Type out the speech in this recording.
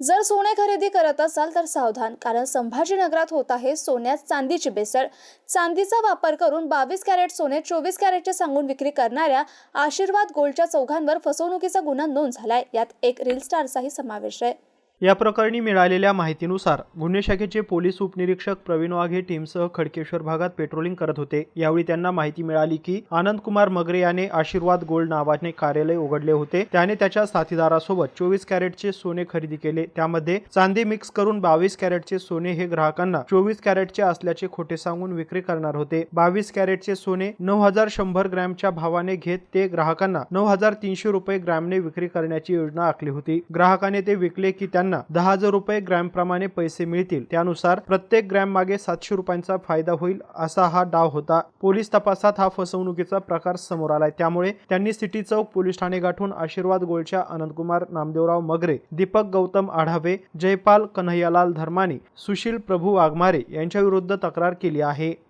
जर सोने खरेदी करत असाल तर सावधान कारण संभाजीनगरात होत आहे सोन्यात चांदीची बेसळ चांदीचा वापर करून बावीस कॅरेट सोने चोवीस कॅरेटचे सांगून विक्री करणाऱ्या आशीर्वाद गोल्डच्या चौघांवर फसवणुकीचा गुन्हा नोंद झालाय. यात एक रील स्टारचाही समावेश आहे. या प्रकरणी मिळालेल्या माहितीनुसार गुन्हे शाखेचे पोलीस उपनिरीक्षक प्रवीण वाघे टीमसह खडकेश्वर भागात पेट्रोलिंग करत होते. यावेळी त्यांना माहिती मिळाली की आनंद कुमार मगरे याने आशीर्वाद गोल्ड नावाने कार्यालय उघडले होते. त्याने त्याच्या साथीदारासोबत चोवीस कॅरेटचे सोने खरेदी केले. त्यामध्ये चांदी मिक्स करून बावीस कॅरेटचे सोने हे ग्राहकांना चोवीस कॅरेटचे असल्याचे खोटे सांगून विक्री करणार होते. बावीस कॅरेटचे सोने नऊ हजार शंभर ग्रॅमच्या भावाने घेत ते ग्राहकांना नऊ हजार तीनशे रुपये ग्रॅमने विक्री करण्याची योजना आखली होती. ग्राहकाने ते विकले की त्यांना दहा हजार रुपये ग्रॅम प्रमाणे पैसे मिळतील. त्यानुसार प्रत्येक ग्रॅम मागे सातशे रुपयांचा फायदा होईल असा हा डाव होता. पोलीस तपासात हा फसवणुकीचा प्रकार समोर आलाय. त्यामुळे त्यांनी सिटी चौक पोलीस ठाणे गाठून आशीर्वाद गोळच्या आनंदकुमार नामदेवराव मगरे दीपक गौतम आढावे जयपाल कन्हैयालाल धर्माने सुशील प्रभू वाघमारे यांच्या विरुद्ध तक्रार केली आहे.